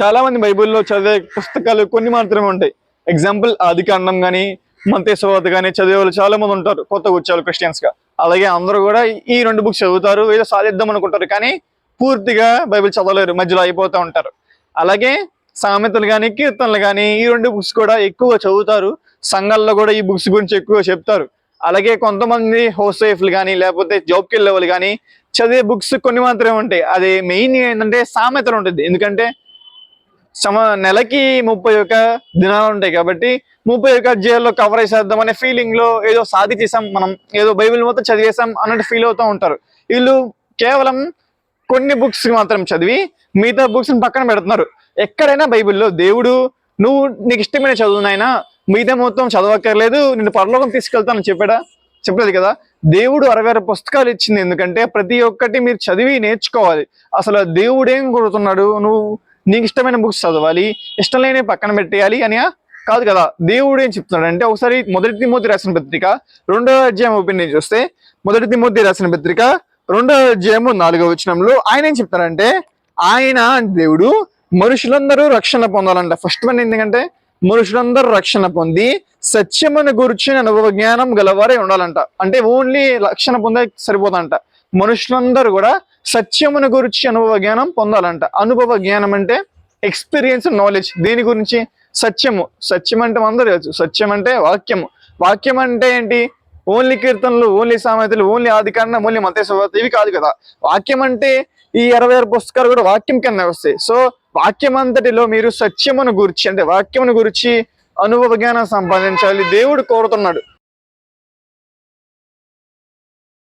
చాలా మంది బైబిల్లో చదివే పుస్తకాలు కొన్ని మాత్రమే ఉంటాయి. ఎగ్జాంపుల్ ఆది కాండం కానీ మంతేశ్వరత కానీ చదివే వాళ్ళు చాలా మంది ఉంటారు కొత్త వచ్చేవాళ్ళు క్రిస్టియన్స్గా. అలాగే అందరూ కూడా ఈ రెండు బుక్స్ చదువుతారు ఏదో సాధిద్దాం అనుకుంటారు కానీ పూర్తిగా బైబిల్ చదవలేరు మధ్యలో అయిపోతూ ఉంటారు. అలాగే సామెతలు కానీ కీర్తనలు కానీ ఈ రెండు బుక్స్ కూడా ఎక్కువగా చదువుతారు. సంఘాల్లో కూడా ఈ బుక్స్ గురించి ఎక్కువగా చెప్తారు. అలాగే కొంతమంది హౌస్ వైఫ్లు కానీ లేకపోతే జాబ్కి వెళ్ళే వాళ్ళు కానీ చదివే బుక్స్ కొన్ని మాత్రమే ఉంటాయి. అది మెయిన్ ఏంటంటే సామెతలు ఉంటుంది. ఎందుకంటే సమ నెలకి ముప్పై ఒక్క దినాలు ఉంటాయి కాబట్టి ముప్పై ఒక్క అధ్యాయాల్లో కవర్ చేసేద్దాం అనే ఫీలింగ్లో ఏదో సాధించేసాం మనం ఏదో బైబిల్ మొత్తం చదివేసాం అన్నట్టు ఫీల్ అవుతూ ఉంటారు. వీళ్ళు కేవలం కొన్ని బుక్స్ మాత్రం చదివి మిగతా బుక్స్ పక్కన పెడుతున్నారు. ఎక్కడైనా బైబిల్లో దేవుడు నువ్వు నీకు ఇష్టమైన చదువునైనా మిగతా మొత్తం చదవక్కర్లేదు నేను పరలోకం తీసుకెళ్తానని చెప్పాడా? చెప్పలేదు కదా? దేవుడు అరవై ఆరు పుస్తకాలు ఇచ్చింది ఎందుకంటే ప్రతి ఒక్కటి మీరు చదివి నేర్చుకోవాలి. అసలు దేవుడు ఏం కోరుతున్నాడు? నువ్వు నీకు ఇష్టమైన బుక్స్ చదవాలి ఇష్టం లేని పక్కన పెట్టేయాలి అని కాదు కదా. దేవుడు ఏం చెప్తున్నాడు అంటే ఒకసారి మొదటి తిమోతి రాసిన పత్రిక రెండో అధ్యాయం ఓపెన్ చూస్తే మొదటి తిమోతి రాసిన పత్రిక రెండో అధ్యాయము నాలుగో వచనంలో ఆయన ఏం చెప్తారంటే ఆయన దేవుడు మనుషులందరూ రక్షణ పొందాలంట. ఫస్ట్ వన్ ఎందుకంటే మనుషులందరూ రక్షణ పొంది సత్యమును గురించి అనుభవ జ్ఞానం గలవారే ఉండాలంట. అంటే ఓన్లీ రక్షణ పొందే సరిపోదంట. మనుషులందరూ కూడా సత్యమును గురించి అనుభవ జ్ఞానం పొందాలంట. అనుభవ జ్ఞానం అంటే ఎక్స్పీరియన్స్ నాలెడ్జ్. దేని గురించి? సత్యము. సత్యం అంటే అందరూ తెలుసు. సత్యం అంటే వాక్యము. వాక్యం అంటే ఏంటి? ఓన్లీ కీర్తనలు ఓన్లీ సామెతలు ఓన్లీ ఆది ఓన్లీ మతేశ్వర ఇవి కాదు కదా. వాక్యం అంటే ఈ ఇరవై ఆరు పుస్తకాలు కూడా వాక్యం కింద వస్తాయి. సో వాక్యం అంతటిలో మీరు సత్యమును గురించి అంటే వాక్యమును గురించి అనుభవ జ్ఞానం సంపాదించాలి. దేవుడు కోరుతున్నాడు.